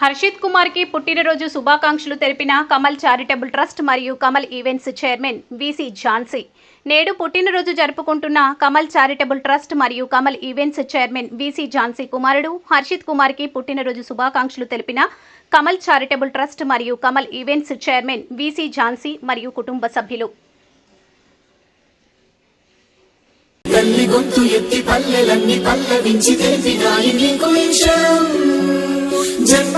హర్షిత్ కుమార్కి పుట్టినరోజు శుభాకాంక్షలు తెలిపిన కమల్ చారిటబుల్ ట్రస్ట్ మరియు Kamal events chairman VC Jhansi. నేడు పుట్టినరోజు జరుపుకుంటున్న కమల్ చారిటబుల్ ట్రస్ట్ మరియు Kamal events chairman VC Jhansi కుమారుడు హర్షిత్ కుమార్కి పుట్టినరోజు శుభాకాంక్షలు తెలిపిన కమల్ చారిటబుల్ ట్రస్ట్ మరియు Kamal events chairman VC Jhansi మరియు కుటుంబ సభ్యులు. తల్లి గొంతు ఎత్తి పల్లెలన్నీ పల్లవించి తెలిపినాయి నీకు విషయం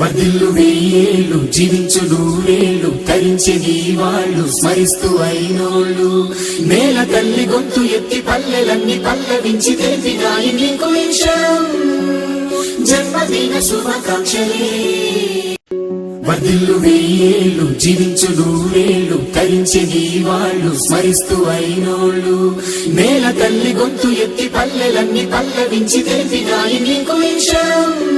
వర్ధిల్లు వెయ్యేళ్ళు జీవించు నూరేళ్ళు కరించే నీ వాళ్ళు స్మరిస్తూ అయినోళ్ళు. నేల తల్లి గొంతు ఎత్తి పల్లెలన్నీ పల్లవించి తెలిపినాయి నీకు జన్మదిన శుభాకాంక్షలే. వర్ధిల్లు వెయ్యేళ్ళు జీవించు నూరేళ్ళు కరించే నీ వాళ్ళు స్మరిస్తూ అయినోళ్ళు. నేల తల్లి గొంతు ఎత్తి పల్లెలన్నీ పల్లవించి తెలిపినాయి నీకు విషయం.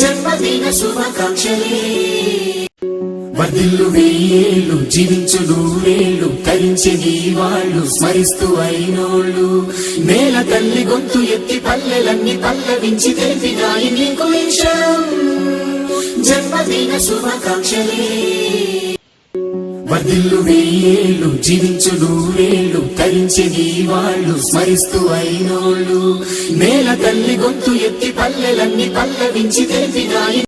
జన్మదిన శుభాకాంక్షలే. వదిల్లు వెయ్యేళ్ళు జీవించు నూరేళ్ళు తరించే నీ వాళ్ళు స్మరిస్తూ అయినోళ్ళు. నేల తల్లి గొంతు ఎత్తి పల్లెలన్నీ పల్లవించి తెలిపినాయి నీకు విషయం జన్మదిన శుభాకాంక్షలే. వర్ధిల్లు వెయ్యేళ్ళు జీవించు నూరేళ్ళు తరించే నీ వాళ్ళు స్మరిస్తూ అయినోళ్ళు. నేల తల్లి గొంతు ఎత్తి పల్లెలన్నీ పల్లవించి తెలిపినాయి.